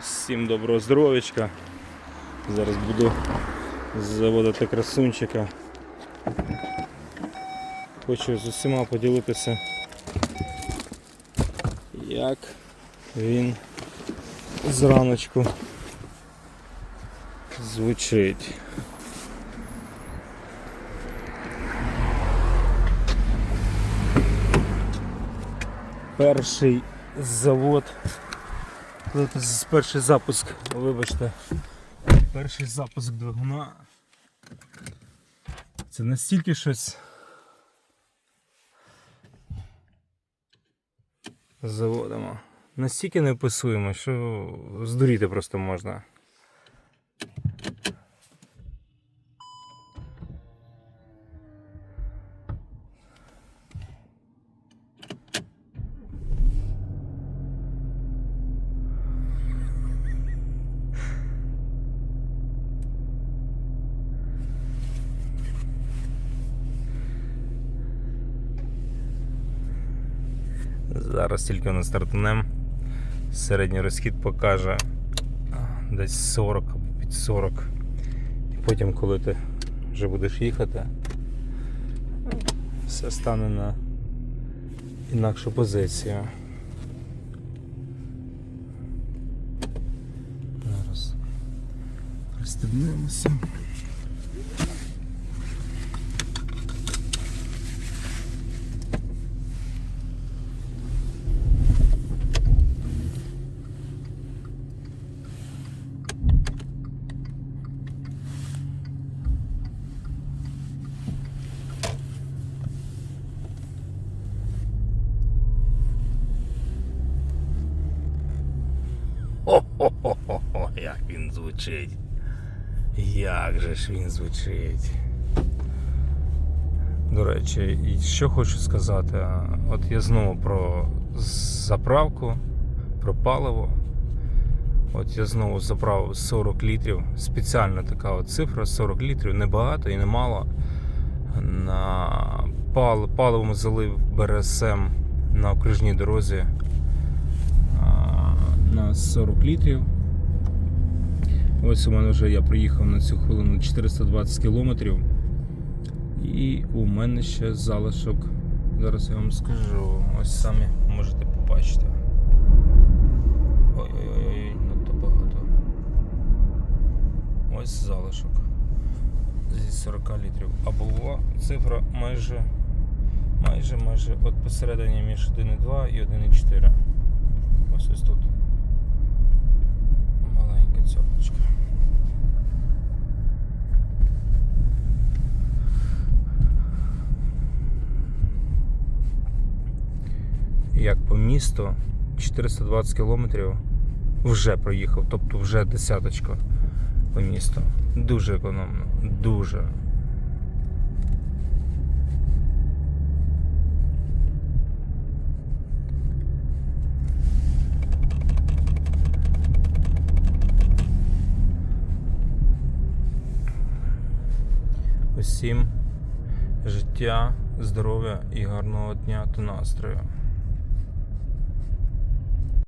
Всім доброго здоров'ячка. Зараз буду заводити красунчика. Хочу з усіма поділитися, як він зраночку звучить. Перший завод перший запуск, вибачте. Перший запуск двигуна. Це настільки щось. Заводимо. Настільки не неописуємо, що здуріти просто можна. Зараз тільки на стартанем. Середній розхід покаже десь 40 або під 40. І потім, коли ти вже будеш їхати, все стане на інакшу позицію. Зараз пристебнемося. Хо-хо-хо-хо, як він звучить. Як же ж він звучить. До речі, і що хочу сказати, от я знову про заправку, про паливо. От я знову заправив 40 літрів. Спеціальна така от цифра 40 літрів, не багато і не мало. На пал, паливом залив БРСМ на окружній дорозі на 40 літрів. Ось у мене вже я приїхав на цю хвилину 420 кілометрів. І у мене ще залишок. Зараз я вам скажу. Ось самі можете побачити. Ой-ой-ой, надто багато. Ось залишок. Зі 40 літрів. А була цифра майже майже майже от посередині між 1,2 і 1,4. Ось ось тут. Як по місту 420 кілометрів вже проїхав, тобто вже десяточка по місту. Дуже економно, дуже. Усім життя, здоров'я і гарного дня та настрою.